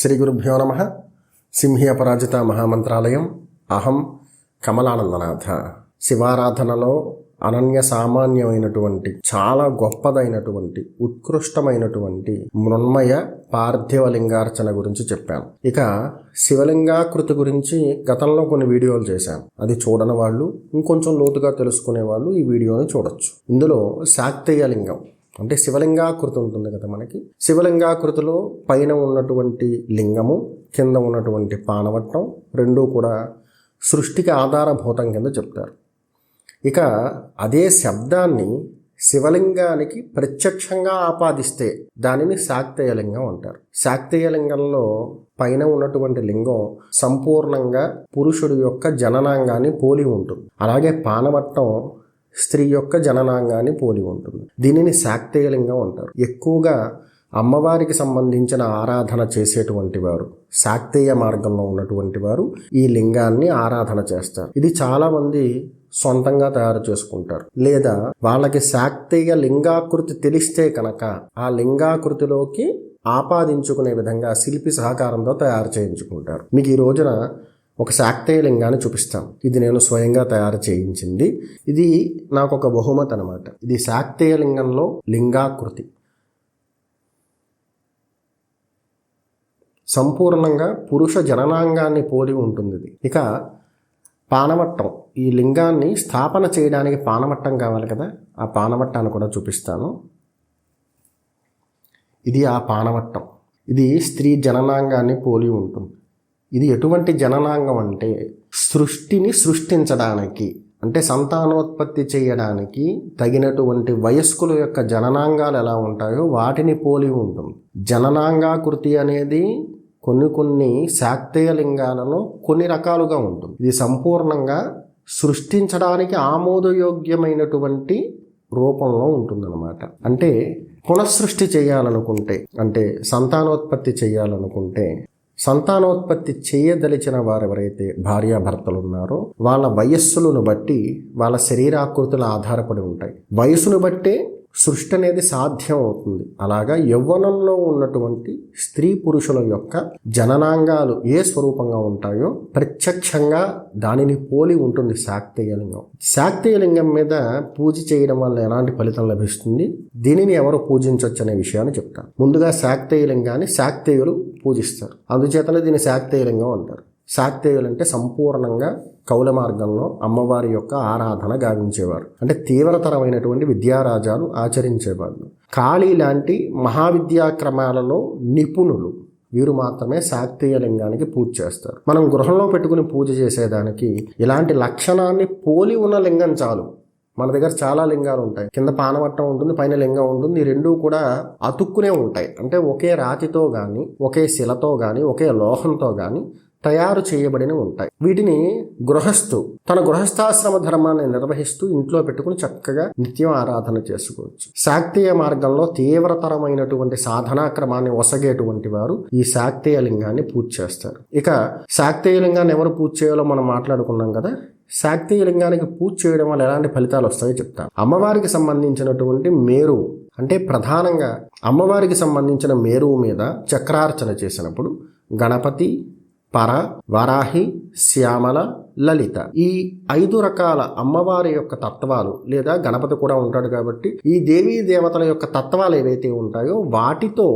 శ్రీ గురుభ్యో నమ. సింహి అపరాజిత మహామంత్రాలయం. అహం కమలానందనాథ. శివారాధనలో అనన్య సామాన్యమైనటువంటి చాలా గొప్పదైనటువంటి ఉత్కృష్టమైనటువంటి మృణ్మయ పార్థివ లింగార్చన గురించి చెప్పాను. ఇక శివలింగాకృతి గురించి గతంలో కొన్ని వీడియోలు చేశాను. అది చూడని వాళ్ళు ఇంకొంచెం లోతుగా తెలుసుకునే వాళ్ళు ఈ వీడియోని చూడొచ్చు. ఇందులో శాక్తేయ లింగం. అంటే శివలింగాకృతి ఉంటుంది కదా మనకి. శివలింగాకృతిలో పైన ఉన్నటువంటి లింగము కింద ఉన్నటువంటి పానవట్టం రెండూ కూడా సృష్టికి ఆధారభూతం కింద చెప్తారు. ఇక అదే శబ్దాన్ని శివలింగానికి ప్రత్యక్షంగా ఆపాదిస్తే దానిని శాక్తేయలింగం అంటారు. శాక్తేయలింగంలో పైన ఉన్నటువంటి లింగం సంపూర్ణంగా పురుషుడి యొక్క జననాంగాన్ని పోలి ఉంటుంది. అలాగే పానవట్టం స్త్రీ యొక్క జననాంగాన్ని పోలి ఉంటుంది. దీనిని శాక్తేయ లింగం అంటారు. ఎక్కువగా అమ్మవారికి సంబంధించిన ఆరాధన చేసేటువంటి వారు శాక్తేయ మార్గంలో ఉన్నటువంటి వారు ఈ లింగాన్ని ఆరాధన చేస్తారు. ఇది చాలామంది సొంతంగా తయారు చేసుకుంటారు. లేదా వాళ్ళకి శాక్తేయ లింగాకృతి తెలిస్తే కనుక ఆ లింగాకృతిలోకి ఆపాదించుకునే విధంగా శిల్పి సహకారంతో తయారు చేయించుకుంటారు. మీకు ఈ రోజున ఒక శాక్తేయ లింగాన్ని చూపిస్తాం. ఇది నేను స్వయంగా తయారు చేయించింది. ఇది నాకు ఒక బహుమతి అనమాట ఇది శాక్తేయ లింగంలో లింగాకృతి. సంపూర్ణంగా పురుష జననాంగాన్ని పోలి ఉంటుంది ఇది. ఇక పానవట్టం ఈ లింగాన్ని స్థాపన చేయడానికి పానవట్టం కావాలి కదా? ఆ పానవట్టాన్ని కూడా చూపిస్తాను. ఇది ఆ పానవట్టం ఇది స్త్రీ జననాంగాన్ని పోలి ఉంటుంది. ఇది ఎటువంటి జననాంగం అంటే సృష్టిని సృష్టించడానికి అంటే సంతానోత్పత్తి చేయడానికి తగినటువంటి వయస్కుల యొక్క జననాంగాలు ఎలా ఉంటాయో వాటిని పోలి ఉంటుంది. జననాంగాకృతి అనేది కొన్ని కొన్ని శాక్తేయ లింగాలలో కొన్ని రకాలుగా ఉంటుంది. ఇది సంపూర్ణంగా సృష్టించడానికి ఆమోదయోగ్యమైనటువంటి రూపంలో ఉంటుందన్నమాట. అంటే పునఃసృష్టి చేయాలనుకుంటే అంటే సంతానోత్పత్తి చేయాలనుకుంటే సంతానోత్పత్తి చేయదలిచిన వారు ఎవరైతే భార్యాభర్తలు ఉన్నారో వాళ్ళ వయస్సులను బట్టి వాళ్ళ శరీరాకృతులు ఆధారపడి ఉంటాయి. వయసును బట్టే సృష్టి అనేది సాధ్యం అవుతుంది అలాగా యవ్వనంలో ఉన్నటువంటి స్త్రీ పురుషుల యొక్క జననాంగాలు ఏ స్వరూపంగా ఉంటాయో ప్రత్యక్షంగా దానిని పోలి ఉంటుంది శాక్తేయ లింగం లింగం మీద పూజ చేయడం వల్ల ఎలాంటి ఫలితం లభిస్తుంది? దీనిని ఎవరు పూజించవచ్చు అనే విషయాన్ని చెప్తాను ముందుగా శాక్తేయ లింగాన్ని శాక్తేయులు పూజిస్తారు. అందుచేతనే దీన్ని శాక్తేయ లింగం అంటారు. శాక్తేయులు అంటే సంపూర్ణంగా కౌల మార్గంలో అమ్మవారి యొక్క ఆరాధన గావించేవారు. అంటే తీవ్రతరమైనటువంటి విద్యారాజాలు ఆచరించేవాళ్ళు. కాళీ లాంటి మహావిద్యాక్రమాలలో నిపుణులు. వీరు మాత్రమే శాక్తీయ లింగానికి పూజ చేస్తారు. మనం గృహంలో పెట్టుకుని పూజ చేసేదానికి ఇలాంటి లక్షణాన్ని పోలి ఉన్న లింగం చాలు. మన దగ్గర చాలా లింగాలు ఉంటాయి. కింద పానవట్టం ఉంటుంది పైన లింగం ఉంటుంది. ఈ రెండూ కూడా అతుక్కునే ఉంటాయి. అంటే ఒకే రాతితో కానీ ఒకే శిలతో కానీ ఒకే లోహంతో కానీ తయారు చేయబడిన ఉంటాయి. వీటిని గృహస్థు తన గృహస్థాశ్రమ ధర్మాన్ని నిర్వహిస్తూ ఇంట్లో పెట్టుకుని చక్కగా నిత్యం ఆరాధన చేసుకోవచ్చు. శాక్తీయ మార్గంలో తీవ్రతరమైనటువంటి సాధనాక్రమాన్ని ఒసగేటువంటి వారు ఈ శాక్తీయ లింగాన్ని పూజ చేస్తారు. ఇక శాక్తీయ లింగాన్ని ఎవరు పూజ చేయాలో మనం మాట్లాడుకున్నాం కదా? శాక్తీయ లింగానికి పూజ చేయడం వల్ల ఎలాంటి ఫలితాలు వస్తాయో చెప్తాను. అమ్మవారికి సంబంధించినటువంటి మేరు అంటే ప్రధానంగా అమ్మవారికి సంబంధించిన మేరువు మీద చక్రార్చన చేసినప్పుడు గణపతి పర వరాహి శ్యామల లలిత. ఈ ఐదు రకాల అమ్మవారి యొక్క తత్వాలు లేదా గణపతి కూడా ఉంటాడు కాబట్టి ఈ దేవీ దేవతల యొక్క తత్వాలు ఏవైతే ఉంటాయో వాటితో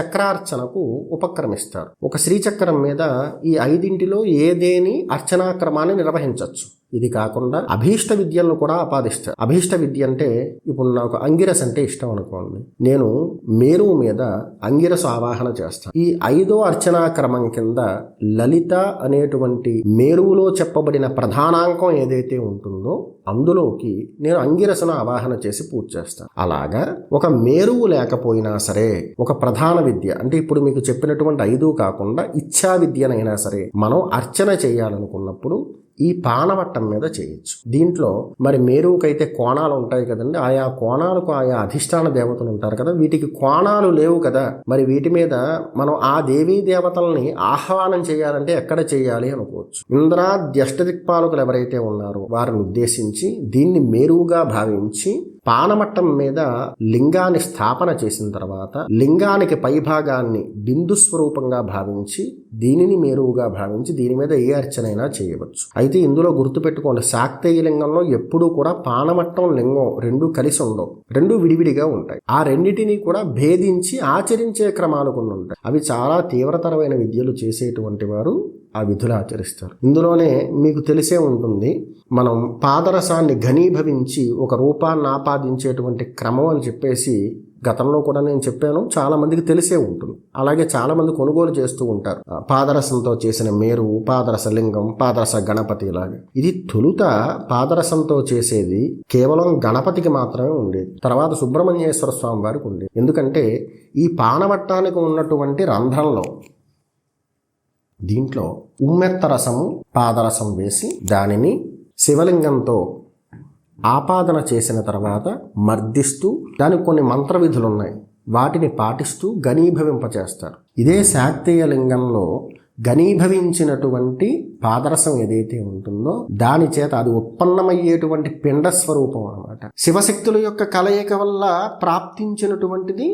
చక్రార్చనకు ఉపక్రమిస్తారు. ఒక శ్రీచక్రం మీద ఈ ఐదింటిలో ఏదేని అర్చనాక్రమాన్ని నిర్వహించవచ్చు ఇది కాకుండా అభీష్ట విద్యలను కూడా ఆపాదిస్తారు. అభీష్ట విద్య అంటే ఇప్పుడు నాకు అంగిరస్ అంటే ఇష్టం అనుకోండి. నేను మేరు మీద అంగిరస్ ఆవాహన చేస్తాను. ఈ ఐదో అర్చనా క్రమం కింద లలిత అనేటువంటి మేరువులో చెప్పబడిన ప్రధానాంకం ఏదైతే ఉంటుందో అందులోకి నేను అంగిరసను ఆవాహన చేసి పూజ చేస్తాను అలాగా ఒక మేరువు లేకపోయినా సరే ఒక ప్రధాన విద్య అంటే ఇప్పుడు మీకు చెప్పినటువంటి ఐదు కాకుండా ఇచ్ఛా విద్యనైనా సరే మనం అర్చన చేయాలనుకున్నప్పుడు ఈ పానవట్టం మీద చేయొచ్చు. దీంట్లో మరి మేరువుకైతే కోణాలు ఉంటాయి కదండి. ఆయా కోణాలకు ఆయా అధిష్టాన దేవతలు ఉంటారు కదా. వీటికి కోణాలు లేవు కదా. మరి వీటి మీద మనం ఆ దేవీ దేవతల్ని ఆహ్వానం చేయాలంటే ఎక్కడ చేయాలి అనుకోవచ్చు. ఇంద్రాద్యష్ట దిక్పాలకులు ఎవరైతే ఉన్నారో వారిని ఉద్దేశించి దీన్ని మేరువుగా భావించి పానమట్టం మీద లింగాన్ని స్థాపన చేసిన తర్వాత లింగానికి పైభాగాన్ని బిందు స్వరూపంగా భావించి దీనిని మేరువుగా భావించి దీని మీద ఏ అర్చనైనా చేయవచ్చు. అయితే ఇందులో గుర్తుపెట్టుకోండి శాక్తేయ లింగంలో ఎప్పుడూ కూడా పానమట్టం లింగం రెండు కలిసి ఉండవు. రెండు విడివిడిగా ఉంటాయి. ఆ రెండింటినీ కూడా భేదించి ఆచరించే క్రమాలు కొన్ని ఉంటాయి. అవి చాలా తీవ్రతరమైన విద్యలు చేసేటువంటి వారు ఆ విధులు ఆచరిస్తారు. ఇందులోనే మీకు తెలిసే ఉంటుంది మనం పాదరసాన్ని ఘనీభవించి ఒక రూపాన్ని ఆపాదించేటువంటి క్రమం అని చెప్పేసి గతంలో కూడా నేను చెప్పాను చాలా మందికి తెలిసే ఉంటుంది. అలాగే చాలా మంది కొనుగోలు చేస్తూ ఉంటారు. పాదరసంతో చేసిన మేరు పాదరస లింగం పాదరస గణపతి ఇలాగే ఇది తొలుత పాదరసంతో చేసేది కేవలం గణపతికి మాత్రమే ఉండేది. తర్వాత సుబ్రహ్మణ్యేశ్వర స్వామి వారికి ఉండేది. ఎందుకంటే ఈ పానవట్టానికి ఉన్నటువంటి రంధ్రంలో దీంట్లో ఉమ్మెత్త రసము పాదరసం వేసి దానిని శివలింగంతో ఆపాదన చేసిన తర్వాత మర్దిస్తూ దానికి కొన్ని మంత్ర విధులు ఉన్నాయి వాటిని పాటిస్తూ ఘనీభవింపచేస్తారు. ఇదే శాక్తేయ లింగంలో ఘనీభవించినటువంటి పాదరసం ఏదైతే ఉంటుందో దాని చేత అది ఉత్పన్నమయ్యేటువంటి పిండ స్వరూపం అనమాట శివశక్తుల యొక్క కలయిక వల్ల ప్రాప్తించినటువంటిది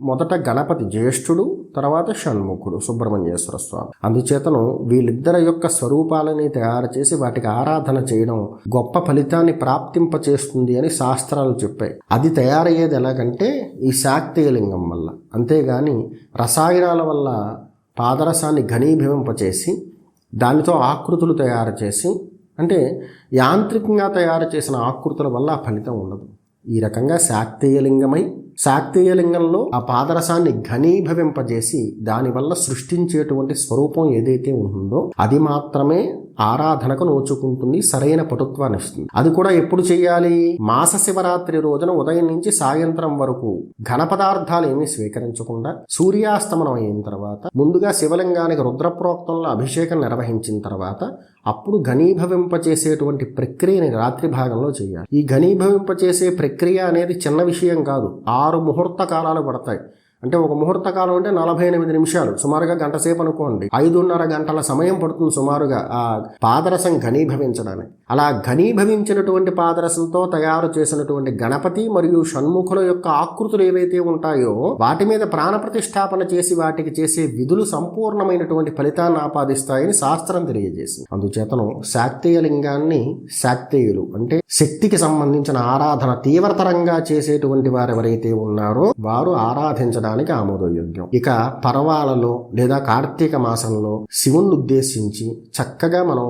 మొదట గణపతి జ్యేష్ఠుడు తర్వాత షణ్ముఖుడు సుబ్రహ్మణ్యేశ్వర స్వామి. అందుచేతను వీళ్ళిద్దరి యొక్క స్వరూపాలని తయారు చేసి వాటికి ఆరాధన చేయడం గొప్ప ఫలితాన్ని ప్రాప్తింపచేస్తుంది అని శాస్త్రాలు చెప్పాయి. అది తయారయ్యేది ఎలాగంటే ఈ శాక్తీయలింగం వల్ల. అంతేగాని రసాయనాల వల్ల పాదరసాన్ని ఘనీభవింపచేసి దానితో ఆకృతులు తయారు చేసి అంటే యాంత్రికంగా తయారు చేసిన ఆకృతుల వల్ల ఆ ఫలితం ఉండదు. ఈ రకంగా శాక్తేయలింగమై శాక్తేయలింగంలో ఆ పాదరసాన్ని ఘనీభవింపజేసి దానివల్ల సృష్టించేటువంటి స్వరూపం ఏదైతే ఉంటుందో అది మాత్రమే ఆరాధనకు నోచుకుంటుంది సరైన పటుత్వాన్ని ఇస్తుంది. అది కూడా ఎప్పుడు చేయాలి? మాస శివరాత్రి రోజున ఉదయం నుంచి సాయంత్రం వరకు ఘన పదార్థాలు ఏమీ స్వీకరించకుండా సూర్యాస్తమనం అయిన తర్వాత ముందుగా శివలింగానికి రుద్రప్రోక్తంలో అభిషేకం నిర్వహించిన తర్వాత అప్పుడు ఘనీభవింపచేసేటువంటి ప్రక్రియని రాత్రి భాగంలో చేయాలి. ఈ ఘనీభవింపచేసే ప్రక్రియ అనేది చిన్న విషయం కాదు. ఆరు ముహూర్త కాలాలు పడతాయి. అంటే ఒక ముహూర్త కాలం అంటే నలభై ఎనిమిది నిమిషాలు. సుమారుగా గంట సేపు అనుకోండి. ఐదున్నర గంటల సమయం పడుతుంది సుమారుగా. ఆ పాదరసం ఘనీభవించడానికి. అలా ఘనీభవించినటువంటి పాదరసంతో తయారు చేసినటువంటి గణపతి మరియు షణ్ముఖుల యొక్క ఆకృతులు ఏవైతే ఉంటాయో వాటి మీద ప్రాణ ప్రతిష్టాపన చేసి వాటికి చేసే విధులు సంపూర్ణమైనటువంటి ఫలితాన్ని ఆపాదిస్తాయని శాస్త్రం తెలియజేసింది. అందుచేతను శాక్తేయ లింగాన్ని శాక్తేయులు అంటే శక్తికి సంబంధించిన ఆరాధన తీవ్రతరంగా చేసేటువంటి వారు ఎవరైతే ఉన్నారో వారు ఆరాధించడానికి ఆమోదయోగ్యం. ఇక పర్వాలలో లేదా కార్తీక మాసంలో శివుణ్ణి ఉద్దేశించి చక్కగా మనం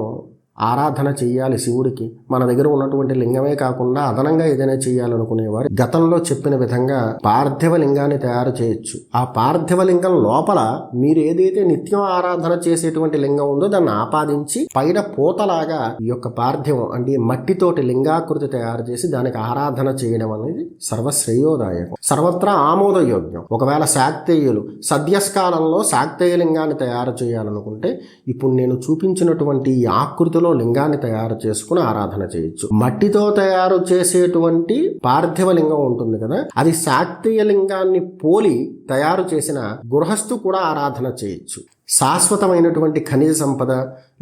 ఆరాధన చేయాలి శివుడికి. మన దగ్గర ఉన్నటువంటి లింగమే కాకుండా అదనంగా ఏదైనా చేయాలనుకునేవారు. గతంలో చెప్పిన విధంగా పార్థివ లింగాన్ని తయారు చేయొచ్చు. ఆ పార్థివ లింగం లోపల మీరు ఏదైతే నిత్యం ఆరాధన చేసేటువంటి లింగం ఉందో దాన్ని ఆపాదించి పైన పూతలాగా ఈ యొక్క పార్థివం అంటే ఈ మట్టితోటి లింగాకృతి తయారు చేసి దానికి ఆరాధన చేయడం అనేది సర్వశ్రేయోదాయకం. సర్వత్రా ఆమోదయోగ్యం ఒకవేళ శాక్తేయులు సద్యస్కాలంలో శాక్తేయ లింగాన్ని తయారు చేయాలనుకుంటే ఇప్పుడు నేను చూపించినటువంటి ఈ ఆకృతిలో లింగాన్ని తయారు చేసుకుని ఆరాధన చేయొచ్చు. మట్టితో తయారు చేసేటువంటి పార్థివ లింగం ఉంటుంది కదా అది శాక్తీయ లింగాన్ని పోలి తయారు చేసిన గృహస్థు కూడా ఆరాధన చేయొచ్చు. శాశ్వతమైనటువంటి ఖనిజ సంపద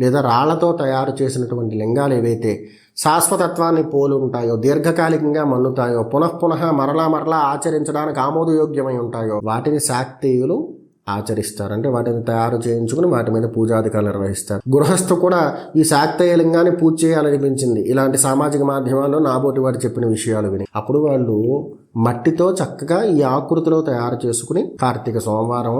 లేదా రాళ్ళతో తయారు చేసినటువంటి లింగాలు ఏవైతే శాశ్వతత్వాన్ని పోలి ఉంటాయో దీర్ఘకాలికంగా మన్నుతాయో పునఃపునః మరలా మరలా ఆచరించడానికి ఆమోదయోగ్యమై ఉంటాయో వాటిని శాక్తీయులు ఆచరిస్తారు. అంటే వాటిని తయారు చేయించుకుని వాటి మీద పూజాధికారులు నిర్వహిస్తారు. గృహస్థు కూడా ఈ శాక్తేయ లింగాన్ని పూజ చేయాలనిపించింది. ఇలాంటి సామాజిక మాధ్యమాల్లో నాబోటి వారు చెప్పిన విషయాలు విని. అప్పుడు వాళ్ళు మట్టితో చక్కగా ఈ ఆకృతిలో తయారు చేసుకుని కార్తీక సోమవారం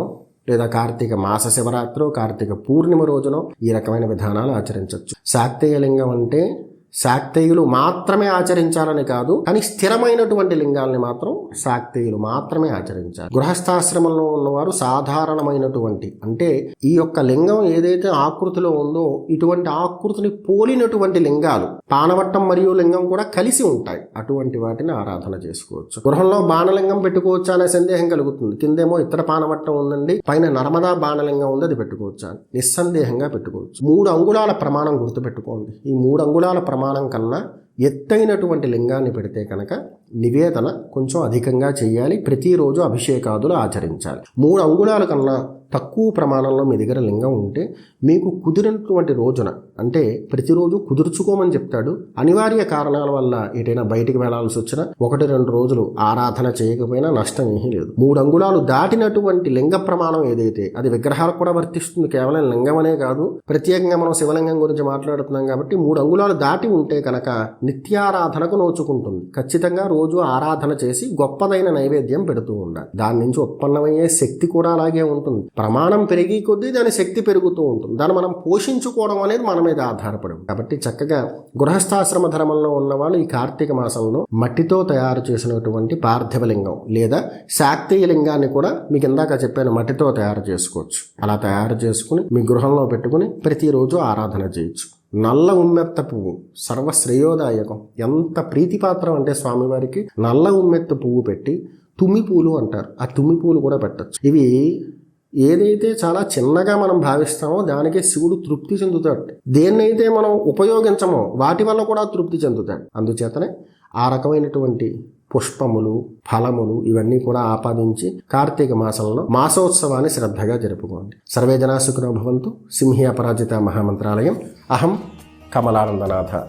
లేదా కార్తీక మాస శివరాత్రి కార్తీక పూర్ణిమ రోజున ఈ రకమైన విధానాలు ఆచరించవచ్చు శాక్తేయ లింగం అంటే శాక్తేయులు మాత్రమే ఆచరించాలని కాదు కానీ స్థిరమైనటువంటి లింగాల్ని మాత్రం శాక్తేయులు మాత్రమే ఆచరించాలి. గృహస్థాశ్రమంలో ఉన్నవారు సాధారణమైనటువంటి అంటే ఈ యొక్క లింగం ఏదైతే ఆకృతిలో ఉందో ఇటువంటి ఆకృతిని పోలినటువంటి లింగాలు పానవట్టం మరియు లింగం కూడా కలిసి ఉంటాయి. అటువంటి వాటిని ఆరాధన చేసుకోవచ్చు. గృహంలో బాణలింగం పెట్టుకోవచ్చా అనే సందేహం కలుగుతుంది. కిందేమో ఇతర పానవట్టం ఉందండి పైన నర్మదా బాణలింగం ఉంది అది పెట్టుకోవచ్చా నిస్సందేహంగా పెట్టుకోవచ్చు. మూడు అంగుళాల ప్రమాణం గుర్తుపెట్టుకోండి. ఈ మూడు అంగుళాల ప్రమాణం ప్రమాణం కన్నా ఎత్తైనటువంటి లింగాన్ని పెడితే కనుక నివేదన కొంచెం అధికంగా చేయాలి. ప్రతిరోజు అభిషేకాదులు ఆచరించాలి. మూడు అంగుళాల కన్నా తక్కువ ప్రమాణంలో మీ దగ్గర లింగం ఉంటే మీకు కుదిరినటువంటి రోజున అంటే ప్రతిరోజు కుదుర్చుకోమని చెప్తాడు. అనివార్య కారణాల వల్ల ఎటైనా బయటికి వెళ్ళాల్సి వచ్చినా ఒకటి రెండు రోజులు ఆరాధన చేయకపోయినా నష్టం ఏమీ లేదు. మూడు అంగుళాలు దాటినటువంటి లింగ ప్రమాణం ఏదైతే అది విగ్రహాలకు కూడా వర్తిస్తుంది. కేవలం లింగమనే కాదు ప్రత్యేకంగా మనం శివలింగం గురించి మాట్లాడుతున్నాం కాబట్టి మూడు అంగుళాలు దాటి ఉంటే కనుక నిత్యారాధనకు నోచుకుంటుంది. ఖచ్చితంగా రోజు ఆరాధన చేసి గొప్పదైన నైవేద్యం పెడుతూ ఉండాలి. దాని నుంచి ఉత్పన్నమయ్యే శక్తి కూడా అలాగే ఉంటుంది. ప్రమాణం పెరిగి కొద్దీ దాని శక్తి పెరుగుతూ ఉంటుంది. దాన్ని మనం పోషించుకోవడం అనేది మన మీద ఆధారపడి కాబట్టి చక్కగా గృహస్థాశ్రమ ధర్మంలో ఉన్నవాళ్ళు ఈ కార్తీక మాసంలో మట్టితో తయారు చేసినటువంటి పార్థివలింగం లేదా శాక్తీయ లింగాన్ని కూడా మీకు ఇందాక చెప్పాను మట్టితో తయారు చేసుకోవచ్చు. అలా తయారు చేసుకుని మీ గృహంలో పెట్టుకుని ప్రతిరోజు ఆరాధన చేయొచ్చు. నల్ల ఉమ్మెత్త పువ్వు సర్వశ్రేయోదాయకం. ఎంత ప్రీతిపాత్రం అంటే స్వామివారికి నల్ల ఉమ్మెత్త పువ్వు పెట్టి తుమ్మి పూలు అంటారు. ఆ తుమ్మి పూలు కూడా పెట్టచ్చు. ఇవి ఏదైతే చాలా చిన్నగా మనం భావిస్తామో దానికే శివుడు తృప్తి చెందుతాడు. దేన్నైతే మనం ఉపయోగించమో వాటి వల్ల కూడా తృప్తి చెందుతాడు. అందుచేతనే ఆ రకమైనటువంటి పుష్పములు ఫలములు ఇవన్నీ కూడా ఆపాదించి కార్తీక మాసంలో మాసోత్సవాన్ని శ్రద్ధగా జరుపుకోండి. సర్వే జనా భవంతు. సింహి అపరాజిత మహామంత్రాలయం. అహం కమలానందనాథ.